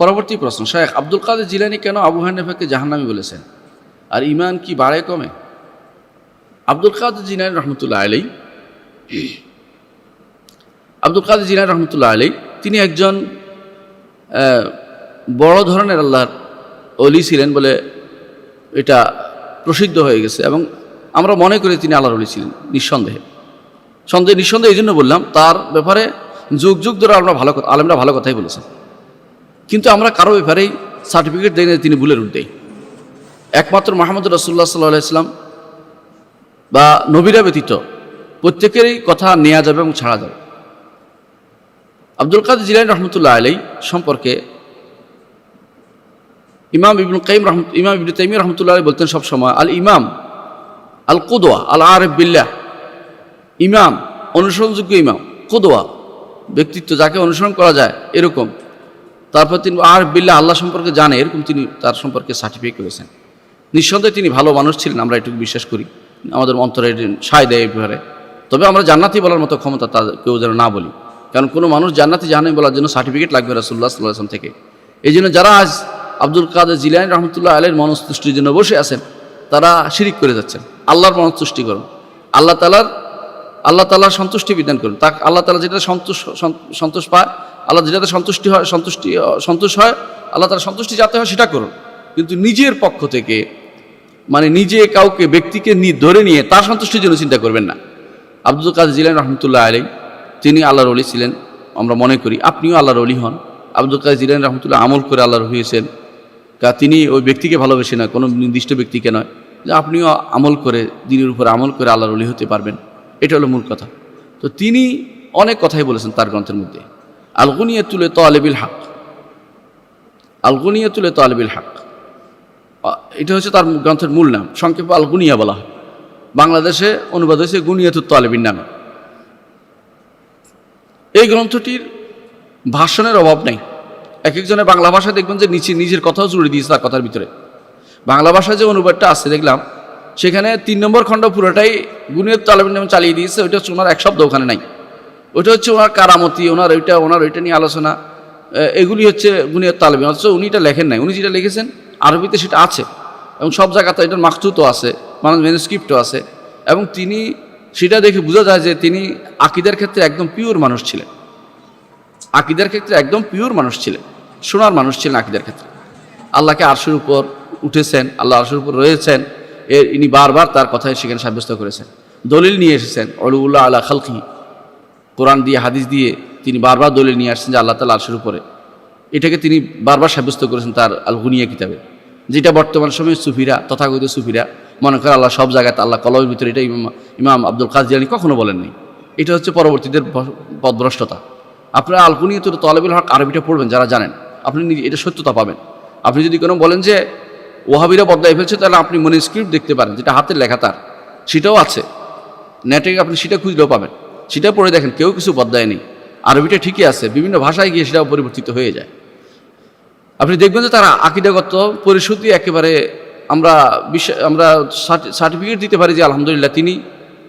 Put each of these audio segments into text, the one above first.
পরবর্তী প্রশ্ন শেখ আব্দুল কাদের জিলানি কেন আবু হানিফাকে জাহান্নামি বলেছেন? আর ইমান কি বাড়ে কমে? আব্দুল কাদের জিলানি রহমতুল্লাহ আলাই আব্দুল কাদের জিলানি রহমতুল্লাহ আলাই তিনি একজন বড় ধরনের আল্লাহর অলি ছিলেন বলে এটা প্রসিদ্ধ হয়ে গেছে এবং আমরা মনে করি তিনি আল্লাহর অলি ছিলেন, নিঃসন্দেহে। সন্দেহ, নিঃসন্দেহে এই জন্য বললাম, তার ব্যাপারে যুগ যুগ ধরে আমরা ভালো আলেমরা ভালো কথাই বলেছেন। কিন্তু আমরা কারও ব্যাপারেই সার্টিফিকেট দেয় না তিনি ভুলের উঠতেই একমাত্র মাহমুদ রসুল্লাহ সাল্লাহ ইসলাম বা নবীরা ব্যতীত প্রত্যেকেরই কথা নেওয়া যাবে এবং ছাড়া যাবে। আব্দুল কাদের জিলানি রহমতুল্লাহ আলাই সম্পর্কে ইমাম ইবনুল কাইম রহম ইমাম ইবনু তাইমি রহমতুল্লাহ আলাই বলতেন সবসময় আল ইমাম আল কুদোয়া আল আরেফ বিল্লাহ। ইমাম, অনুসরণযোগ্য ইমাম কুদোয়া ব্যক্তিত্ব যাকে অনুসরণ করা যায় এরকম। তারপর তিনি আর বিল্লা আল্লাহ সম্পর্কে জানে, এরকম তিনি তার সম্পর্কে সার্টিফিকেট করেছেন। নিঃসন্দেহে তিনি ভালো মানুষ ছিলেন, আমরা এটুকু বিশ্বাস করি। আমাদের অন্তরে সায় দেয় ব্যাপারে তবে আমরা জান্নাতি বলার মতো ক্ষমতা তা কেউ যেন না বলি। কারণ কোনো মানুষ জান্নাতি জানে বলার জন্য সার্টিফিকেট লাগবে রাসুল্লাহ সাল্লাহ থেকে। এই জন্য যারা আজ আব্দুল কাদের জিলানি রহমতুল্লাহ আলের মনস্তুষ্টির জন্য বসে আছেন, তারা শিরিক করে যাচ্ছেন। আল্লাহর মনস্তুষ্টি করুন। আল্লাহ তালার আল্লাহ তালার সন্তুষ্টি বিধান করুন। তা আল্লাহ তালা যেটা সন্তোষ সন্তোষ পায় আল্লাহ যেটাতে সন্তুষ্টি হয়, সন্তুষ্টি সন্তোষ হয়, আল্লাহ তার সন্তুষ্টি যাতে হয় সেটা করুন। কিন্তু নিজের পক্ষ থেকে মানে নিজে কাউকে, ব্যক্তিকে ধরে নিয়ে তার সন্তুষ্টির জন্য চিন্তা করবেন না। আব্দুল কাদের জিলান রহমতুল্লাহ আলী তিনি আল্লাহর অলি ছিলেন, আমরা মনে করি, আপনিও আল্লাহর অলি হন। আব্দুল কাদের জিলান রহমতুল্লাহ আমল করে আল্লাহর হয়েছেন। কা, তিনি ওই ব্যক্তিকে ভালোবেসে না, কোনো নির্দিষ্ট ব্যক্তিকে নয়, যে আপনিও আমল করে, দিনের উপর আমল করে আল্লাহর অলি হতে পারবেন। এটা হলো মূল কথা। তো তিনি অনেক কথাই বলেছেন তার গ্রন্থের মধ্যে। আলগুনিয়া তুলে তো আলেবিল হক। আলগুনিয়া তুলে তো আলেবিল হক এটা হচ্ছে তার গ্রন্থের মূল নাম। সংক্ষেপে আলগুনিয়া বলা হয়। বাংলাদেশে অনুবাদ হয়েছে গুনিয়াতুত তালেবিন নামে। এই গ্রন্থটির ভাষণের অভাব নেই। এক একজনের বাংলা ভাষায় দেখবেন যে নিচে নিজের কথাও জুড়ে দিয়েছে তার কথার ভিতরে। বাংলা ভাষায় যে অনুবাদটা আছে, দেখলাম, সেখানে তিন নম্বর খণ্ড পুরোটাই গুনিয়ত তালেবিন নামে চালিয়ে দিয়েছে। ওইটা ওনার এক শব্দ, ওখানে নাই। ওইটা হচ্ছে ওনার কারামতি, ওনার ওইটা ওনার ওইটা নিয়ে আলোচনা। এগুলি হচ্ছে গুনিয়ত তালেবিন অথচ উনি এটা লেখেন নাই। উনি যেটা লিখেছেন, আরবিতে সেটা আছে। এবং সব জায়গাতে এটার মাকতুতও আছে মানুষ ম্যানুস্ক্রিপ্টও আছে। এবং তিনি সেটা দেখে বোঝা যায় যে তিনি আকিদের ক্ষেত্রে একদম পিওর মানুষ ছিলেন। আকিদের ক্ষেত্রে একদম পিওর মানুষ ছিলেন। সোনার মানুষ ছিলেন আকিদের ক্ষেত্রে। আল্লাহকে আরশের উপর উঠেছেন, আল্লাহ আরশের উপর রয়েছেন। এর ইনি বারবার তার কথায় সেখানে সাব্যস্ত করেছেন। দলিল নিয়ে এসেছেন অলুল্লাহ আল্লাহ খালকি কোরআন দিয়ে, হাদিস দিয়ে তিনি বারবার দলিল নিয়ে আসছেন যে আল্লাহ তালা আরশের উপরে। এটাকে তিনি বারবার সাব্যস্ত করেছেন তার আল গুনিয়া কিতাবে। যেটা বর্তমান সময়ে সুফিরা, তথাকথিত সুফিরা, মনে করে আল্লাহ সব জায়গাতে আল্লাহ কলমের ভিতরে, এটা ইমাম ইমাম আব্দুল কাজিয়ানি কখনো বলেননি। এটা হচ্ছে পরবর্তীদের পথভ্রষ্টতা আপনারা আলকুনিয়ত তলেবুল হক আরবিটা পড়বেন, যারা জানেন। আপনি নিজে, এটা সত্যতা পাবেন। আপনি যদি কোনো বলেন যে ওহাবিরা বদলাই ফেলছে, তাহলে আপনি মনে স্ক্রিপ্ট দেখতে পারেন, যেটা হাতের লেখা তার। সেটাও আছে। নেটে আপনি সেটা খুঁজলেও পাবেন। সেটা পড়ে দেখেন, কেউ কিছু বদলায়নি আরবিটা ঠিকই আছে, বিভিন্ন ভাষায় গিয়ে সেটাও পরিবর্তিত হয়ে যায়। আপনি দেখবেন যে তারা আকিদাগত পরিশুদ্ধি একেবারে আমরা বিশ্ব, আমরা সার্টিফিকেট দিতে পারি যে আলহামদুলিল্লাহ তিনি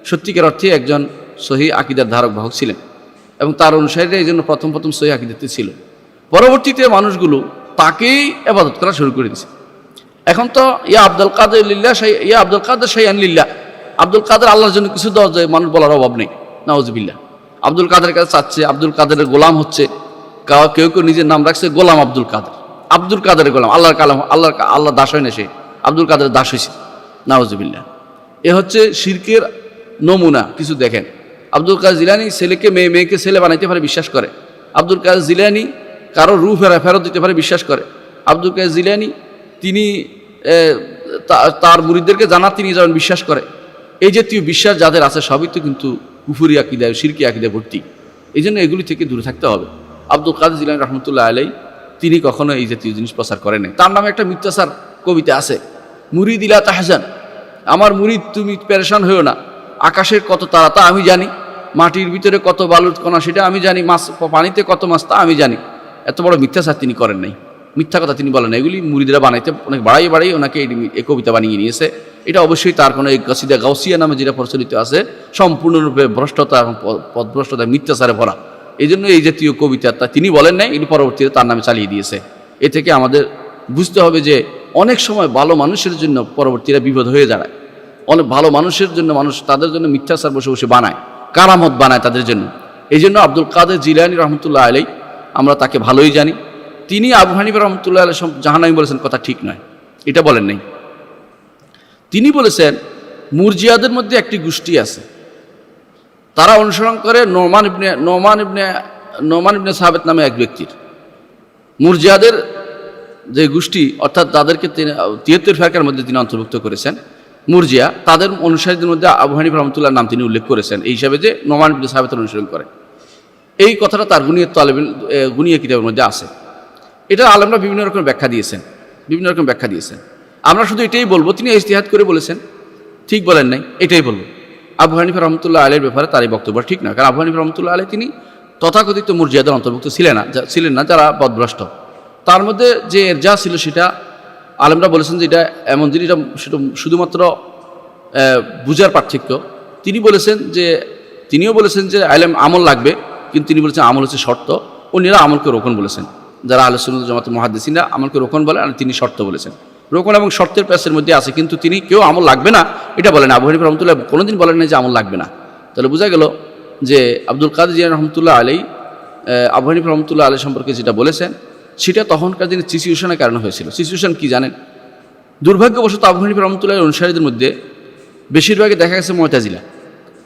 সত্যিকার অর্থে একজন সহি আকিদার ধারক, বাহক ছিলেন এবং তার অনুসারীরা এই জন্য প্রথম প্রথম সহি আকিদাতে ছিল। পরবর্তীতে মানুষগুলো তাকেই আবাদত করা শুরু করে দিয়েছে। এখন তো ইয়া আব্দুল কাদের লিল্লা ইয়া আব্দুল কাদের শাইয়ান লিল্লা আব্দুল কাদের আল্লাহর জন্য কিছু দেওয়া যায়, মানুষ বলার অভাব নেই। নওয়াজবিল্লা আব্দুল কাদের কাছে চাচ্ছে, আব্দুল কাদেরের গোলাম হচ্ছে কাউ- কেউ নিজের নাম রাখছে গোলাম আব্দুল কাদের। আব্দুল কাদের গোলাম, আল্লাহর কালাম, আল্লাহর আল্লাহ দাস হয় না সে। আব্দুল কাদের দাস হয়েছে নওয়াজবিল্লা এ হচ্ছে শিরকের নমুনা, কিছু দেখেন। আব্দুল কাদের জিলানি ছেলেকে, মেয়ে, মেয়েকে ছেলে বানাইতে পারে, বিশ্বাস করে। আব্দুল কাদের জিলানি কারও রু ফেরা ফেরত দিতে পারে, বিশ্বাস করে। আব্দুল কাদের জিলানি, তিনি তার মুরিদদেরকে জানাতে তিনি যাবেন, বিশ্বাস করে। এই জাতীয় বিশ্বাস যাদের আছে, সবই তো কিন্তু কুফুরি আকিদায় শিরকি আকিদায় ভর্তি। এই জন্য এগুলি থেকে দূরে থাকতে হবে। আব্দুল কাদের জিলানি রহমতুল্লাহ আলাই তিনি কখনো এই জাতীয় জিনিস প্রচার করেন তার নামে একটা মিথ্যাচার কবিতা আছে, মুরিদ ইলা তাহজান আমার মুরিদ, তুমি প্যারেশান হয়েও না। আকাশের কত তারা তা আমি জানি, মাটির ভিতরে কত বালুর কণা সেটা আমি জানি, মাছ, পানিতে কত মাছ তা আমি জানি। এত বড় মিথ্যাচার তিনি করেন নাই। মিথ্যা কথা তিনি বলেন এগুলি মুরিদরা বানাইতে অনেক বাড়াই বাড়াই ওনাকে এই কবিতা বানিয়ে নিয়েছে। এটা অবশ্যই তার কোনো এই গসিদা গাউসিয়া নামে যেটা প্রচলিত আছে, সম্পূর্ণরূপে ভ্রষ্টতা এবং প- পথভ্রষ্টতা মিথ্যাচারে ভরা। এই জন্য এই জাতীয় কবিতা তা তিনি বলেন নাই, এটি পরবর্তীতে তার নামে চালিয়ে দিয়েছে। এ থেকে আমাদের বুঝতে হবে যে অনেক সময় ভালো মানুষের জন্য পরবর্তীরা বিপদ হয়ে দাঁড়ায়। অনেক ভালো মানুষের জন্য মানুষ তাদের জন্য মিথ্যাচার বসে বসে বানায়, কারামত বানায় তাদের জন্য। এই জন্য আব্দুল কাদের জিলানি রহমতুল্লাহ আলাই আমরা তাকে ভালোই জানি। তিনি আবু হানিফা রহমতুল্লাহ আলাই জাহানামি বলেছেন, কথা ঠিক নয়। এটা বলেন নাই। তিনি বলেছেন, মুরজিয়াদের মধ্যে একটি গোষ্ঠী আছে। তারা অনুসরণ করে নোমান ইবনে নোমান ইবনে নোমান ইবনে সাহাবেদ নামে এক ব্যক্তির। মুরজিয়াদের যে গোষ্ঠী, অর্থাৎ তাদেরকে তিনি, তিয়াত্তর ফেরকার মধ্যে তিনি অন্তর্ভুক্ত করেছেন, মুরজিয়া, তাদের অনুসারীদের মধ্যে আবু হানিফ নাম তিনি উল্লেখ করেছেন, এই হিসাবে যে নোমান ইবনে সাহাবেদের অনুসরণ করে। এই কথাটা তার গুনিয়ে তালেবিন গুনিয়ে কিতাবের মধ্যে আছে। এটা আলমরা বিভিন্ন রকম ব্যাখ্যা দিয়েছেন, বিভিন্ন রকম ব্যাখ্যা দিয়েছেন। আমরা শুধু এটাই বলব, তিনি ইস্তিহাদ করে বলেছেন, ঠিক বলেন নাই, এটাই বলব। আবু হানিফা রহমতুল্লাহ আলের ব্যাপারে তার এই বক্তব্য, ঠিক না, কারণ আবু হানিফা রহমতুল্লাহ আলী তিনি তথাকথিত মুরজিয়াদের অন্তর্ভুক্ত ছিলেন না ছিলেন না, যারা বদভ্রষ্ট। তার মধ্যে যে এর যা ছিল সেটা, আলমরা বলেছেন যে এটা এমন জিনিস, এটা সেটা শুধুমাত্র বুঝার পার্থক্য। তিনি বলেছেন যে, তিনিও বলেছেন যে আলেম আমল লাগবে, কিন্তু তিনি বলেছেন আমল হচ্ছে শর্ত। অন্যরা আমলকে রোকন বলেছেন। যারা আলোচনা জামাত মহাদিসিনা আমলকে রোকন বলেন আর তিনি শর্ত বলেছেন। রোকন এবং শর্তের প্যাসের মধ্যে আছে, কিন্তু তিনি কেউ আমল লাগবে না। এটা বলেন আবু হানিফ রহমতুল্লাহ, কোনোদিন বলেন না যে আমল লাগবে না। তাহলে বোঝা গেল যে আব্দুল কাদের জিয়া রহমতুল্লাহ আলী আবু হানিফ রহমতুল্লাহ আলী সম্পর্কে যেটা বলেছেন, সেটা তখনকার দিনে সিচুয়েশনের কারণে হয়েছিল। সিচুয়েশন কি জানেন? দুর্ভাগ্যবশত আবু হানিফ রহমতুল্লাহ অনুসারীদের মধ্যে বেশিরভাগই দেখা গেছে ময়তাজিলা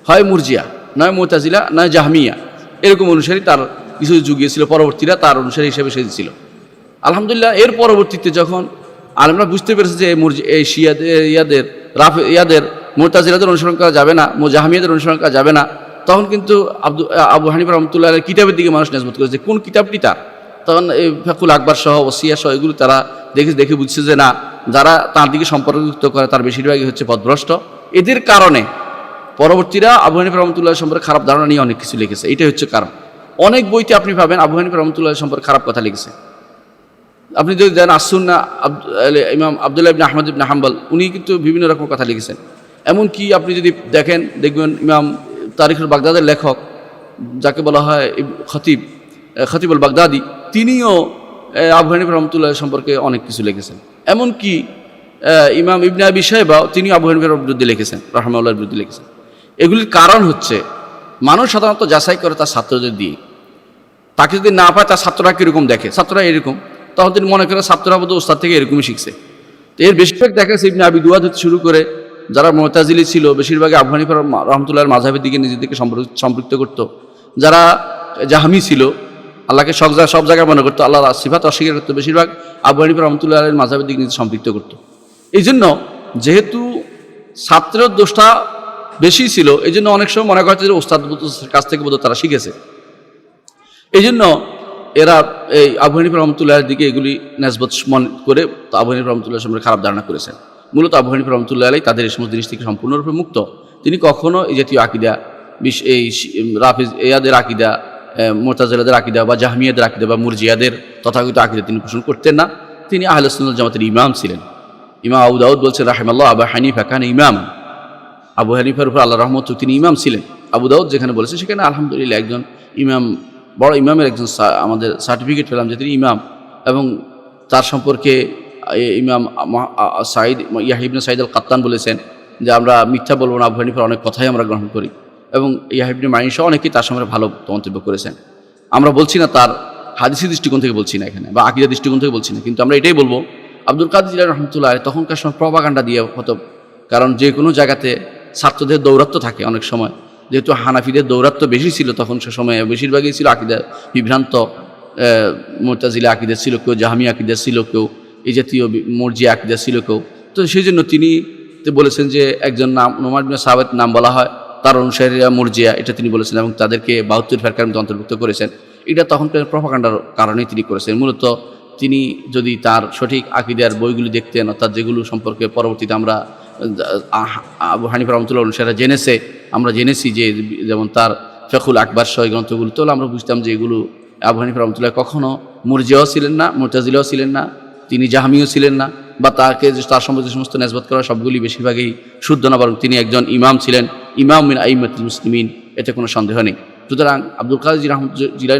হয় মুরজিয়া, নয় মোতাজিলা, নয় জাহমিয়া। এরকম অনুসারী তার কিছু যুগিয়েছিল পরবর্তীরা তার অনুসারী হিসেবে সেজেছিল। আলহামদুলিল্লাহ, এর পরবর্তীতে যখন আলমরা বুঝতে পেরেছে যে এই শিয়াদের ইয়াদের, রাফ, ইয়াদের মোতাজিলাদের অনুসরণ করা যাবে না মো জাহামিয়াদের অনুসরণ করা যাবে না। তখন কিন্তু আব্দু আবু হানিফ রহমতুল্লাহ কিতাবের দিকে মানুষ নেজবত করেছে কোন কিতাবটি তার? তখন এই ফেকুল আকবর সহ, ওসিয়া সহ এগুলো তারা দেখে দেখে বুঝছে যে না, যারা তার দিকে সম্পর্কযুক্ত করে তার বেশিরভাগই হচ্ছে পদভ্রষ্ট। এদের কারণে পরবর্তীরা আবু হানিফ রহমতুল্লাহ সম্পর্কে খারাপ ধারণা নিয়ে অনেক কিছু লিখেছে। এটাই হচ্ছে কারণ। অনেক বইতে আপনি পাবেন আবু হানিফ রহমতুল্লাহ সম্পর্কে খারাপ কথা লিখেছে। আপনি যদি দেন আসুন্না ইমাম আবদুল্লাহ ইবনে আহমদ ইবনে হাম্বল উনি কিন্তু বিভিন্ন রকম কথা লিখেছেন। এমনকি আপনি যদি দেখেন দেখবেন ইমাম তারিখুল বাগদাদের লেখক যাকে বলা হয় খতিব খতিবুল বাগদাদি তিনিও আহ, আবু হানিফ রহমতুল্লাহ সম্পর্কে অনেক কিছু লিখেছেন। এমনকি ইমাম ইবনে আবি সাহেবা তিনি আবু হানিফের বিরুদ্ধে লিখেছেন রহমাউল্লাহর বিরুদ্ধে লিখেছেন। এগুলির কারণ হচ্ছে মানুষ সাধারণত যাচাই করে তার ছাত্রদের দিয়ে। তাকে যদি না পায় তার ছাত্ররা কীরকম দেখে? ছাত্ররা এরকম। তখন তিনি মনে করে ছাত্ররা বোধ ওস্তাদ থেকে এরকমই শিখছে। তো এর বেশিরভাগ দেখা গেছে আবি দুয়াদ হতে শুরু করে যারা মোতাজিলি ছিল, বেশিরভাগ আফগানি রহমতুল্লাহ মাঝাবের দিকে নিজেদেরকে সম্পৃক্ত করত। যারা জাহামি ছিল, আল্লাহকে সব জায়গায় সব জায়গায় মনে করতো আল্লাহ সিফাত অস্বীকার করতো, বেশিরভাগ আফগানি রহমতুল্লাহ মাঝাবের দিকে নিজে সম্পৃক্ত করতো। এই জন্য যেহেতু ছাত্রের দোষটা বেশি ছিল এই জন্য অনেক সময় মনে করছে যে ওস্তাদ কাছ থেকে বোধহয় তারা শিখেছে। এই জন্য এরা এই আবু হানিফ দিকে এগুলি নেসবত মন করে আবু হানিফ রহমতুল্লাহ সম্পর্কে খারাপ ধারণা করেছেন। মূলত আবু রহমতুল্লাহ আলাই তাদের এই সমস্ত জিনিস থেকে সম্পূর্ণরূপে মুক্ত। তিনি কখনো এই জাতীয় আকিদা, বিশ এই রাফিজ এয়াদের আকিদা মোতাজালাদের আকিদা বা জাহমিয়াদের আকিদা বা মুরজিয়াদের তথাগত আকিদা তিনি পোষণ করতেন না। তিনি আহলসুল জামাতের ইমাম ছিলেন। ইমাম আবু দাউদ বলছেন, রাহেমাল্লাহ, আবু হানিফা খান ইমাম। আবু হানিফার উপর আল্লাহ রহমত, তিনি ইমাম ছিলেন। আবু দাউদ যেখানে বলেছে, সেখানে আলহামদুলিল্লাহ একজন ইমাম বড় ইমামের একজন আমাদের সার্টিফিকেট পেলাম যে তিনি ইমাম এবং তার সম্পর্কে ইমাম সাইদ ইয়াহিবনে সাইদ আল কাত্তান বলেছেন যে আমরা মিথ্যা বলব না আবু অনেক কথাই আমরা গ্রহণ করি এবং ইয়াহিবনে মাইন সহ অনেকেই তার সম্পর্কে ভালো মন্তব্য করেছেন। আমরা বলছি না তার হাদিসি দৃষ্টিকোণ থেকে বলছি না এখানে বা আকিদা দৃষ্টিকোণ থেকে বলছি না, কিন্তু আমরা এটাই বলব, আব্দুল কাদের জিলা রহমতুল্লাহ তখনকার সময় প্রভাকাণ্ডা দিয়ে হতো, কারণ যে কোনো জায়গাতে ছাত্রদের দৌরাত্ম থাকে অনেক সময়। যেহেতু হানাফিদের দৌরাত্ম বেশি ছিল তখন সে সময়ে বেশিরভাগই ছিল আকিদা বিভ্রান্ত মোতাজিলা আকিদা ছিল কেউ, জাহামি আকিদা ছিল কেউ, এই জাতীয় মর্জি আকিদা ছিল কেউ। তো সেই জন্য তিনি বলেছেন যে একজন নাম নোমার বিন সাহাবেদ নাম বলা হয়, তার অনুসারীরা মর্জিয়া, এটা তিনি বলেছেন এবং তাদেরকে বাহাত্তর ফেরকার মধ্যে অন্তর্ভুক্ত করেছেন। এটা তখনকার প্রভাকাণ্ডার কারণেই তিনি করেছেন। মূলত তিনি যদি তার সঠিক আকিদার বইগুলি দেখতেন, অর্থাৎ যেগুলো সম্পর্কে পরবর্তীতে আমরা আবু হানিফ রহমতুল্লাহ অনুসারে জেনেছে জেনেছি যে যেমন তার ফেকুল আকবর সহ গ্রন্থগুলো, তো আমরা বুঝতাম যে এগুলো আবু হানিফ রহমতুল্লাহ কখনো মুরজিয়াও ছিলেন না, মোতাজিলাও ছিলেন না, তিনি জাহামিও ছিলেন না, বা তাকে তার সম্বন্ধে সমস্ত নেসবত করা সবগুলি বেশিরভাগই শুদ্ধ না, বরং তিনি একজন ইমাম ছিলেন, ইমাম মিন আইমাতুল মুসলিমিন, এতে কোনো সন্দেহ নেই। সুতরাং আব্দুল কাদের জি রহমত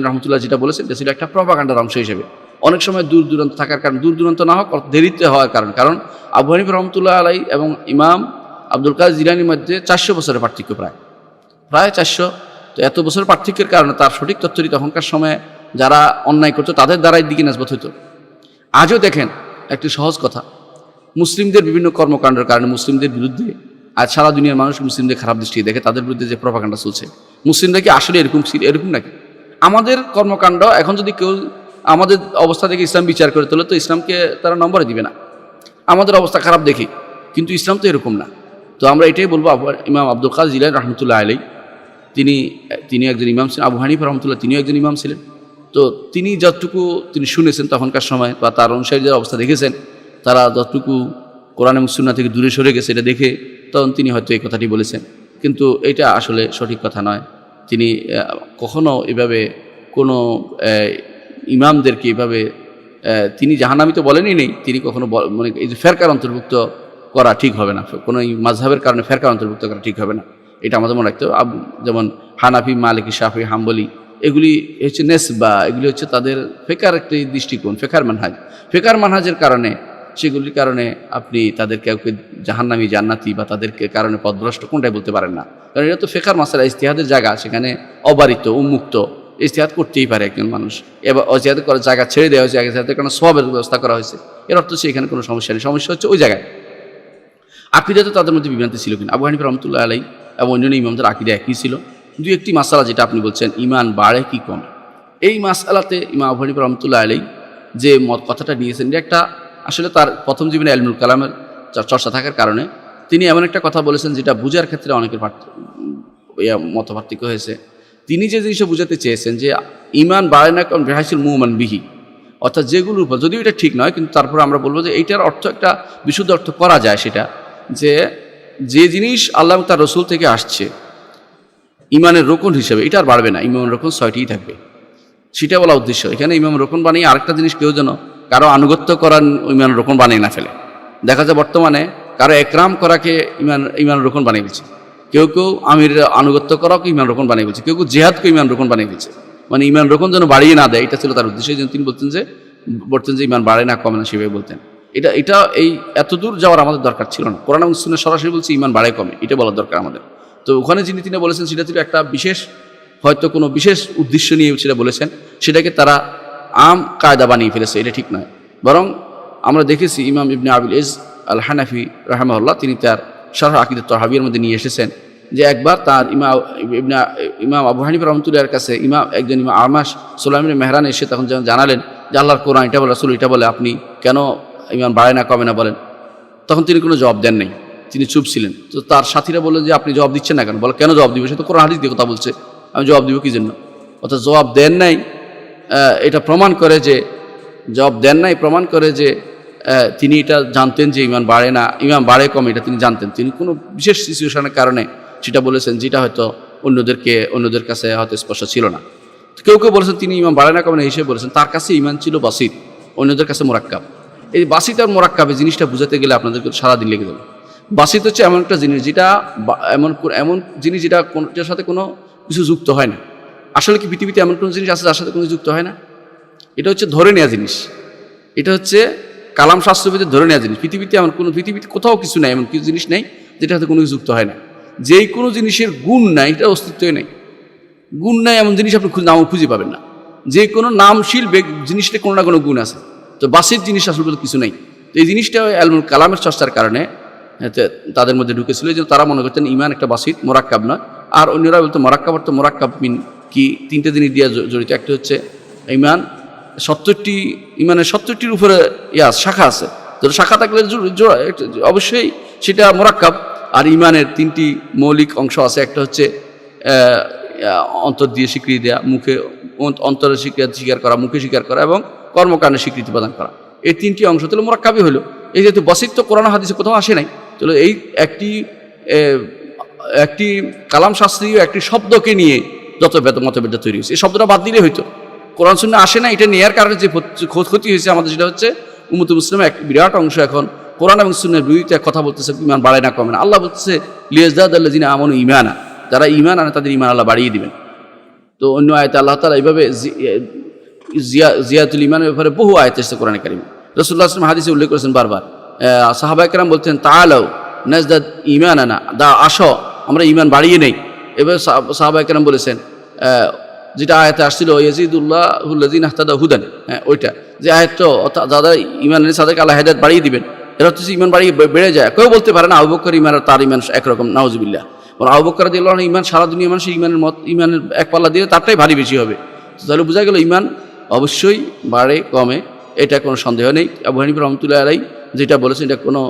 রহমতুল্লাহ যেটা বলেছেন, এটা ছিল একটা প্রপাগান্ডার অংশ হিসেবে। অনেক সময় দূর দূরান্ত থাকার কারণ, দূর দূরান্ত না হোক দেরিতে হওয়ার কারণ কারণ আবু হানিফ রহমতুল্লাহ আলাই এবং ইমাম আব্দুল কাদের জিলানির মধ্যে চারশো বছরের পার্থক্য প্রায়। প্রায় চারশো। তো এত বছরের পার্থক্যের কারণে তার সঠিক তথ্যটি তখনকার সময়ে যারা অন্যায় করতো, তাদের দ্বারাই দিকে নাজবত হইতো। আজও দেখেন, একটি সহজ কথা। মুসলিমদের বিভিন্ন কর্মকাণ্ডের কারণে মুসলিমদের বিরুদ্ধে, আজ সারা দুনিয়ার মানুষ মুসলিমদের খারাপ দৃষ্টি দেখে, তাদের বিরুদ্ধে যে প্রপাকাণ্ডা চলছে, মুসলিমরা কি আসলে এরকম ছিল, এরকম নাকি? আমাদের কর্মকাণ্ড, এখন যদি কেউ আমাদের অবস্থা দেখে ইসলাম বিচার করে তোলে তো ইসলামকে তারা নম্বরে দিবে না। আমাদের অবস্থা খারাপ দেখি, কিন্তু ইসলাম তো এরকম না। তো আমরা এটাই বলব ইমাম আব্দুল কাজ জিলান রহমতুল্লাহ আলাই তিনি তিনি একজন ইমাম ছিলেন, আবু হানিফ রহমতুল্লাহ তিনিও একজন ইমাম ছিলেন। তো তিনি যতটুকু তিনি শুনেছেন তখনকার সময় বা তার অনুসারী যারা অবস্থা দেখেছেন, তারা যতটুকু কোরআন এবং সুন্না থেকে দূরে সরে গেছে এটা দেখে তখন তিনি হয়তো এই কথাটি বলেছেন। কিন্তু এটা আসলে সঠিক কথা নয়। তিনি কখনো এভাবে কোনো ইমামদেরকে এভাবে তিনি জাহানামি তো বলেনই নেই। তিনি কখনো মানে এই যে ফেরকার অন্তর্ভুক্ত করা ঠিক হবে না। কোনো এই মাঝহাবের কারণে ফেরকার অন্তর্ভুক্ত করা ঠিক হবে না। এটা আমাদের মনে রাখতে হবে। যেমন হানাফি, মালিকি, শাফি, হাম্বলি, এগুলি হচ্ছে নেসবা, এগুলি হচ্ছে তাদের ফেকার একটি দৃষ্টিকোণ, ফেকার মানহাজ। ফেকার মানহাজের কারণে, সেগুলির কারণে আপনি তাদের কাউকে জাহান্নামি, জান্নাতি বা তাদেরকে কারণে পদভ্রষ্ট কোনটাই বলতে পারেন না। কারণ এটা তো ফেকার মাসালা, ইস্তেহাদের জায়গা, সেখানে অবারিত, উন্মুক্ত, ইস্তেহাদ করতেই পারে একজন মানুষ। এবার অজেহাদ করার জায়গা ছেড়ে দেওয়া হয়েছে ইস্তেহাদের কারণে সবের ব্যবস্থা করা হয়েছে। এর অর্থ এখানে কোনো সমস্যা নেই। সমস্যা হচ্ছে ওই জায়গায়। আকিদাতে তাদের মধ্যে বিভ্রান্তি ছিল কিনা, আবু হানিফ রহমতুল্লাহ আলাই এবং অন্যান্য ইমামদের আকিদা একই ছিল। দুই একটি মাসালা যেটা আপনি বলছেন, ইমান বাড়ে কি কমে? এই মাসালাতে ইমা আবু হানিফ রহমতুল্লাহ আলাই যে মত কথাটা নিয়েছেন একটা আসলে তার প্রথম জীবনে আলমুল কালামের চর্চা থাকার কারণে তিনি এমন একটা কথা বলেছেন যেটা বুঝার ক্ষেত্রে অনেকের মত পার্থক্য হয়েছে। তিনি যে জিনিসটা বুঝাতে চেয়েছেন যে ইমান বাড়ে না কারণ বেহাইসুল মুমান বিহি। অর্থাৎ যেগুলোর উপর, যদিও এটা ঠিক নয়, কিন্তু তারপর আমরা বলব যে এইটার অর্থ একটা বিশুদ্ধ অর্থ করা যায় সেটা। যে যে জিনিস আল্লাহ তার রসুল থেকে আসছে, ইমানের রোকন হিসেবে, এটা আর বাড়বে না, ইমানের রোকন ছয়টিই থাকবে। সেটা বলা উদ্দেশ্য। এখানে ইমাম রোকন বানিয়ে আরেকটা জিনিস কেউ যেন কারও আনুগত্য করার ইমান রোকন বানিয়ে না ফেলে। দেখা যায় বর্তমানে কারও একরাম করাকে ইমান ইমান রোকন বানিয়ে দিচ্ছে। কেউ কেউ আমির আনুগত্য করাকে ইমান রোকন বানিয়ে দিচ্ছে। কেউ কেউ জেহাদকে ইমান রোকন বানিয়ে দিচ্ছে। মানে ইমান রোকন যেন বাড়িয়ে না দেয়, এটা ছিল তার উদ্দেশ্য। জন্য তিনি বলতেন যে বলতেন যে, ইমান বাড়ে না, কমে না, সেভাবে বলতেন। এটা এটা এই এত দূর যাওয়ার আমাদের দরকার ছিল না। কোরআন এবং সুন্নাহ সরাসরি বলছে ইমান বাড়ে কমে, এটা বলার দরকার আমাদের। তো ওখানে যিনি, তিনি বলেছেন, সেটা ছিল একটা বিশেষ, হয়তো কোনো বিশেষ উদ্দেশ্য নিয়ে সেটা বলেছেন, সেটাকে তারা আম কায়দা বানিয়ে ফেলেছে, এটা ঠিক নয়। বরং আমরা দেখেছি ইমাম ইবনে আবিল ইজ আল হানাফি রাহমাল্লাহ তিনি তার শারহ আকিদুত তহাবির মধ্যে নিয়ে এসেছেন, যে একবার তার ইমা ইবনে, ইমাম আবু হানিফ রহমতুল্লাহর কাছে ইমাম, একজন ইমা আমাস সোলামিন মেহরান এসে তখন যখন জানালেন যে আল্লাহর কোরআন এটা বলে, রাসুল এটা বলে, আপনি কেন ইমান বাড়ে না কমে না বলেন। তখন তিনি কোনো জবাব দেন নাই। তিনি চুপ ছিলেন। তো তার সাথীরা বললেন যে, আপনি জবাব দিচ্ছেন না কেন? বলে, কেন জবাব দিবে? সে তো কোরআন হাদিস দিয়ে কথা বলছে। আমি জবাব দিব কি জন্য? অর্থাৎ জবাব দেন নাই। এটা প্রমাণ করে যে, জবাব দেন নাই, প্রমাণ করে যে তিনি এটা জানতেন যে ইমান বাড়ে না ইমান বাড়ে কম, এটা তিনি জানতেন। তিনি কোনো বিশেষ সিচুয়েশনের কারণে সেটা বলেছেন যেটা হয়তো অন্যদেরকে, অন্যদের কাছে হয়তো স্পষ্ট ছিল না। কেউ কেউ বলেছেন, তিনি ইমান বাড়ে না, কমে হিসেবে বলেছেন, তার কাছে ইমান ছিল বাসিত অন্যদের কাছে মোরাক্কাব। এই বাসিত আর মোরাক্কাবে জিনিসটা বুঝাতে গেলে আপনাদেরকে সারাদিন লেগে যাবে। বাসিত হচ্ছে এমন একটা জিনিস যেটা এমন এমন জিনিস যেটা কোনটার সাথে কোনো কিছু যুক্ত হয় না। আসলে কি পৃথিবীতে এমন কোনো জিনিস আছে যার সাথে কোনো যুক্ত হয় না? এটা হচ্ছে ধরে নেওয়া জিনিস। এটা হচ্ছে কালাম শাস্ত্রবিদের ধরে নেওয়া জিনিস। পৃথিবীতে এমন কোনো, পৃথিবীতে কোথাও কিছু নেই, এমন কিছু জিনিস নেই যেটা সাথে কোনো যুক্ত হয় না। যেই কোনো জিনিসের গুণ নাই এটা অস্তিত্বই নেই। গুণ নাই এমন জিনিস আপনি নাম খুঁজে পাবেন না। যে কোনো নামশীল জিনিসটা কোনো না কোনো গুণ আছে। তো বাসির জিনিস আসলে বলতে কিছু নেই। তো এই জিনিসটা এলমুল কালামের চর্চার কারণে তাদের মধ্যে ঢুকেছিল যে তারা মনে করতেন ইমান একটা বাসিত মোরাক্কাব না আর অন্যরা বলতো মোরাক্কাব অর্থ মোরাক্কাব মিন কি? তিনটে জিনিস দিয়ে জড়িত। একটা হচ্ছে ইমান সত্তরটি ইমানের সত্তরটির উপরে ইয়া, শাখা আছে। তো শাখা থাকলে অবশ্যই সেটা মোরাক্কাব। আর ইমানের তিনটি মৌলিক অংশ আছে। একটা হচ্ছে অন্তর দিয়ে স্বীকৃতি দেওয়া মুখে অন্ত- অন্তরে স্বীকৃতি স্বীকার করা, মুখে স্বীকার করা এবং কর্মকাণ্ডে স্বীকৃতি প্রদান করা। এই তিনটি অংশ তাহলে মোরাক্কাবই হলো। এই যেহেতু বসিত্ব কোরআন হাদিসে কোথাও আসে নাই, তাহলে এই একটি একটি কালাম শাস্ত্রীয় একটি শব্দকে নিয়ে যত বেদ মতভেদ তৈরি হয়েছে, এই শব্দটা বাদ দিলে হইতো। কোরআন শূন্য আসে না এটা নেয়ার কারণে যে ক্ষত- হয়েছে আমাদের সেটা হচ্ছে উমুত মুসলিমের এক বিরাট অংশ এখন কোরআন এবং সুন্নের বিরুদ্ধে কথা বলতেছে, ইমান বাড়ায় না, কমে না। আল্লাহ বলতেছে লিয়াজদাদ আল্লাহ যিনি আমন ইমানা যারা ইমান আনে তাদের ইমান আল্লাহ বাড়িয়ে দিবেন। তো অন্য আয়তে আল্লাহ তালা এইভাবে জিয়াতুল ইমানের ব্যাপারে বহু আয়াত এসেছে কোরআন কারিম। রসুল্লাহ আসলাম হাদিসে উল্লেখ করেছেন বারবার। সাহাবাইকরাম বলতেন তাহলেও নাজদাদ ইমান আনা দা, আসো, আমরা ইমান বাড়িয়ে নেই। এবার সাহাবাইকরাম বলেছেন যেটা আয়াতে আসছিল, ইয়াজিদুল্লাহ হুল্লাদিন আহতাদা হুদান হ্যাঁ ওইটা। যে অর্থাৎ যারা ইমান এনেছে তাদেরকে আল্লাহ হেদায়ত বাড়িয়ে দিবেন। এরা হচ্ছে ইমান বাড়িয়ে বেড়ে যায়। কেউ বলতে পারে না আবুবকর ইমান তার ইমান একরকম নাউজুবিল্লাহ। ওরা আবুবকর দিল ইমান সারা দুনিয়া মানুষ ইমানের মত ইমানের এক পাল্লা দিয়ে তারটাই ভারী বেশি হবে। তাহলে বোঝা গেল ইমান অবশ্যই বাড়ে, কমে, এটা কোনো সন্দেহ নেই। আবু হানিফ রহমতুল্লাহ আলাই যেটা বলেছেন, এটা কোনো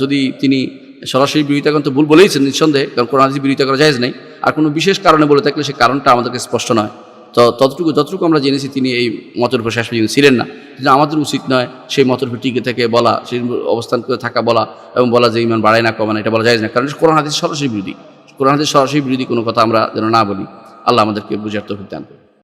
যদি তিনি সরাসরি বিরোধিতা করেন, তো ভুল বলেইছেন নিঃসন্দেহে, কারণ কোরআন বিরোধিতা করা যায় নাই। আর কোনো বিশেষ কারণে বলে থাকলে সে কারণটা আমাদেরকে স্পষ্ট নয়। তো ততটুকু, যতটুকু আমরা জেনেছি, তিনি এই মতের উপর শেষ পর্যন্ত ছিলেন না। কিন্তু আমাদের উচিত নয় সেই মতের উপর টিকে থেকে বলা, সেই অবস্থান করে থাকা বলা এবং বলা যে ইমান বাড়ায় না কমে না, এটা বলা যায় না। কারণ কোরআন হাদিস সরাসরি বিরোধী। কোরআন হাদিস সরাসরি বিরোধী কোনো কথা আমরা যেন না বলি। আল্লাহ আমাদেরকে বুঝার তো দান করুন।